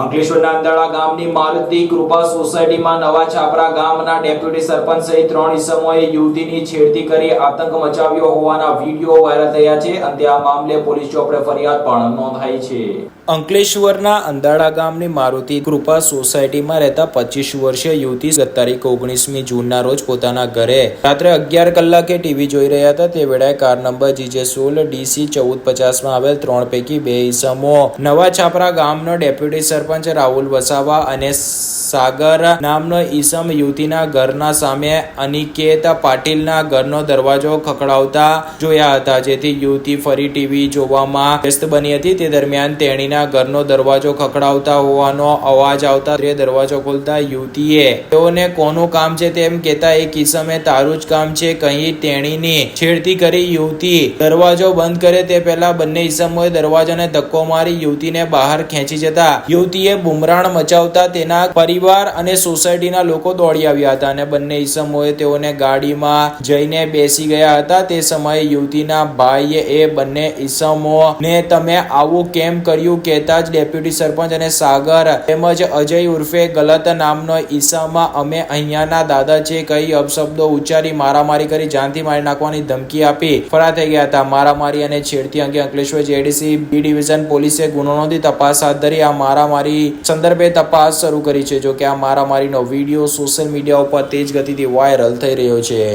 અંકલેશ્વરના અંદાળા ગામની મારુતિ કૃપા સોસાયટીમાં નવા છાપરા ગામના ડેપ્યુટી સરપંચ સહિત ત્રણ ઇસમોએ યુવતીની છેડતી કરી આતંક મચાવ્યો હોવાના વીડિયો વાયરલ થયા છે. અને આ મામલે પોલીસ ચોપડે ફરિયાદ પણ નોંધાઈ છે. અંકલેશ્વરના અંદાળા ગામની મારુતિ કૃપા સોસાયટીમાં રહેતા પચીસ વર્ષીય યુવતી ગત તારીખ ઓગણીસમી જૂનના રોજ પોતાના ઘરે રાત્રે અગિયાર કલાકે ટીવી જોઈ રહ્યા હતા. તે વેળાએ કાર નંબર જીજે સોળ ડીસી ચૌદ પચાસમાં આવેલ ત્રણ પૈકી બે ઇસમો નવા છાપરા ગામનો ડેપ્યુટી સરપંચ રાહુલ વસાવા અને સાગર નામનો ઈસમ યુવતીના ઘરના સામે અનિકેત પાટીલના ઘરનો દરવાજો ખખડાવતા જોયા હતા. જેથી યુવતી ફરી ટીવી જોવામાં વ્યસ્ત બની હતી. તે દરમિયાન તેણીના ઘરનો દરવાજો ખખડાવતા હોવાનો અવાજ આવતા તે દરવાજો ખોલતા યુવતીએ તેઓને, કોનું કામ છે? તેમ કહેતા, એક ઈસમે તારું જ કામ છે, કહી તેણીની છેડતી કરી યુવતી દરવાજો બંધ કરે. તે પહેલા બંને ઈસમોએ દરવાજાને ધક્કો મારી યુવતીને બહાર ખેંચી જતા યુવતીએ બુમરાણ મચાવતા તેના પરિવાર અને સોસાયટીના લોકો દોડી આવ્યા હતા અને બંને ઈસમોએ તેઓને ગાડીમાં જઈને બેસી ગયા હતા. તે સમયે યુવતીના ભાઈએ એ બંને ઈસમોને, તમે આવું કેમ કર્યું? કહેતા જ ડેપ્યુટી સરપંચ અને સાગર તેમજ અજય ઉર્ફે ગલત નામનો ઈસમા, અમે અહીંયાના દાદા છે, કઈ અપશબ્દો ઉચ્ચારી, મારામારી કરી, જાનથી મારી નાખવાની ધમકી આપી, ફરાર થઈ ગયા હતા. મારામારી અને છેડતી અંગે અંકલેશ્વર જેડીસી બી ડિવિઝન પોલીસે ગુનો નોંધી તપાસ હાથ ધરી. આ મારામારી સંદર્ભે તપાસ શરૂ કરી છે. જો કે આ મારામારીનો વીડિયો સોશિયલ મીડિયા ઉપર તેજ ગતિથી વાયરલ થઈ રહ્યો છે.